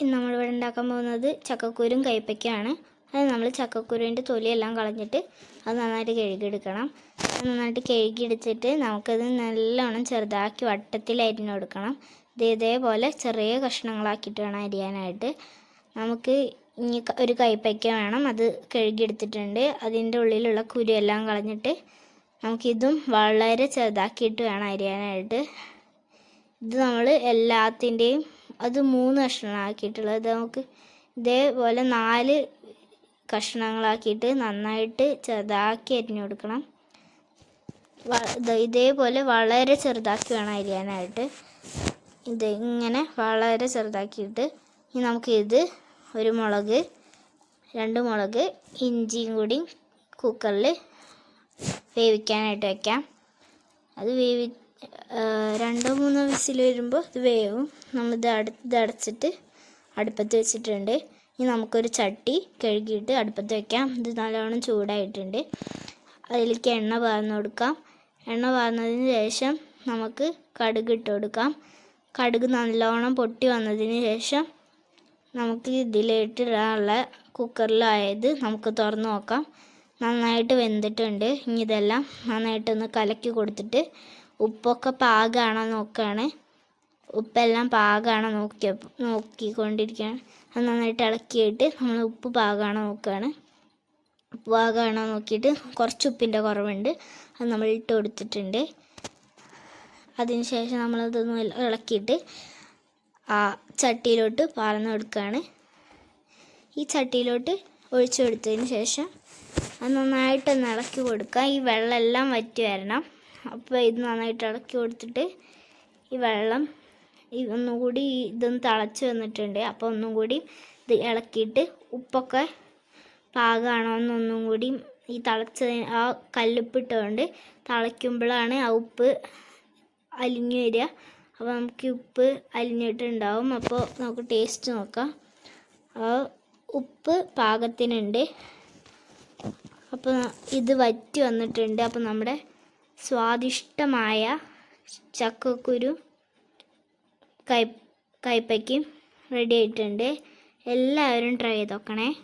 ഇന്ന് നമ്മളിവിടെ ഉണ്ടാക്കാൻ പോകുന്നത് ചക്കക്കുരും കയ്പ്പയ്ക്കാണ് അത് നമ്മൾ ചക്കക്കുരുവിന്റെ തൊലിയെല്ലാം കളഞ്ഞിട്ട് അത് നന്നായിട്ട് കഴുകിയെടുക്കണം. അത് നന്നായിട്ട് കഴുകിയെടുത്തിട്ട് നമുക്കത് നല്ലോണം ചെറുതാക്കി വട്ടത്തിൽ അരിഞ്ഞു കൊടുക്കണം. ഇത് ഇതേപോലെ ചെറിയ കഷ്ണങ്ങളാക്കിയിട്ട് വേണം അരിയാനായിട്ട്. നമുക്ക് ഇനി ഒരു കയ്പ്പയ്ക്ക വേണം. അത് കഴുകിയെടുത്തിട്ടുണ്ട്. അതിന്റെ ഉള്ളിലുള്ള കുരുവെല്ലാം കളഞ്ഞിട്ട് നമുക്കിതും വളരെ ചെറുതാക്കിയിട്ട് വേണം അരിയാനായിട്ട്. ഇത് നമ്മൾ എല്ലാത്തിന്റെയും അത് മൂന്ന് കഷ്ണങ്ങളാക്കിയിട്ടുള്ളത്. ഇത് നമുക്ക് ഇതേപോലെ നാല് കഷ്ണങ്ങളാക്കിയിട്ട് നന്നായിട്ട് ചെറുതാക്കി അരിഞ്ഞു കൊടുക്കണം. ഇതേപോലെ വളരെ ചെറുതാക്കി വേണം അരിയാനായിട്ട്. ഇത് ഇങ്ങനെ വളരെ ചെറുതാക്കിയിട്ട് ഇനി നമുക്ക് ഇത് ഒരു മുളക് രണ്ട് മുളക് ഇഞ്ചിയും കൂടി കുക്കറിൽ വേവിക്കാനായിട്ട് വയ്ക്കാം അത് വേവി രണ്ടോ മൂന്നോ വിസിൽ വരുമ്പോൾ ഇത് വേവും. നമ്മളിത് ഇത് അടച്ചിട്ട് അടുപ്പത്ത് വെച്ചിട്ടുണ്ട്. ഇനി നമുക്കൊരു ചട്ടി കഴുകിയിട്ട് അടുപ്പത്ത് വെക്കാം. ഇത് നല്ലോണം ചൂടായിട്ടുണ്ട്. അതിലേക്ക് എണ്ണ പാർന്നു കൊടുക്കാം. എണ്ണ പാർന്നതിന് ശേഷം നമുക്ക് കടുക് ഇട്ട് കൊടുക്കാം. കടുക് നല്ലോണം പൊട്ടി വന്നതിന് ശേഷം നമുക്ക് ഇതിലേക്ക് ഇടാനുള്ള കുക്കറിലായത് നമുക്ക് തുറന്ന് നോക്കാം. നന്നായിട്ട് വെന്തിട്ടുണ്ട്. ഇനി ഇതെല്ലാം നന്നായിട്ടൊന്ന് കലക്കി കൊടുത്തിട്ട് ഉപ്പൊക്കെ പാകമാണോ നോക്കുകയാണ് ഉപ്പെല്ലാം പാകമാണോ നോക്കിയ നോക്കിക്കൊണ്ടിരിക്കുകയാണ് അത് നന്നായിട്ട് ഇളക്കിയിട്ട് നമ്മൾ ഉപ്പ് പാകമാണോ നോക്കുകയാണ് ഉപ്പ് പാകമാണോ നോക്കിയിട്ട് കുറച്ച് ഉപ്പിന്റെ കുറവുണ്ട്. അത് നമ്മൾ ഇട്ട് കൊടുത്തിട്ടുണ്ട്. അതിനുശേഷം നമ്മളതൊന്ന് ഇളക്കിയിട്ട് ആ ചട്ടിയിലോട്ട് പാർന്ന് കൊടുക്കുകയാണ് ഈ ചട്ടിയിലോട്ട് ഒഴിച്ചു കൊടുത്തതിന് ശേഷം അത് നന്നായിട്ടൊന്ന് ഇളക്കി കൊടുക്കുക. ഈ വെള്ളമെല്ലാം വറ്റി വരണം. അപ്പോൾ ഇത് നന്നായിട്ട് ഇളക്കി കൊടുത്തിട്ട് ഈ വെള്ളം ഈ ഒന്നും കൂടി ഈ ഇതൊന്ന് തിളച്ച് വന്നിട്ടുണ്ട്. അപ്പോൾ ഒന്നും കൂടി ഇത് ഇളക്കിയിട്ട് ഉപ്പൊക്കെ പാകമാണോ എന്നൊന്നും കൂടി ഈ തിളച്ച ആ കല്ലുപ്പിട്ടുകൊണ്ട് തിളയ്ക്കുമ്പോഴാണ് ആ ഉപ്പ് അലിഞ്ഞു വരിക. അപ്പോൾ നമുക്ക് ഉപ്പ് അലിഞ്ഞിട്ടുണ്ടാവും. അപ്പോൾ നമുക്ക് ടേസ്റ്റ് നോക്കാം. ഉപ്പ് പാകത്തിനുണ്ട്. അപ്പോൾ ഇത് വറ്റി വന്നിട്ടുണ്ട്. അപ്പോൾ നമ്മുടെ സ്വാദിഷ്ടമായ ചക്കക്കുരു കൈ കൈപ്പയ്ക്കും റെഡി ആയിട്ടുണ്ട്. എല്ലാവരും ട്രൈ ചെയ്ത് നോക്കണേ.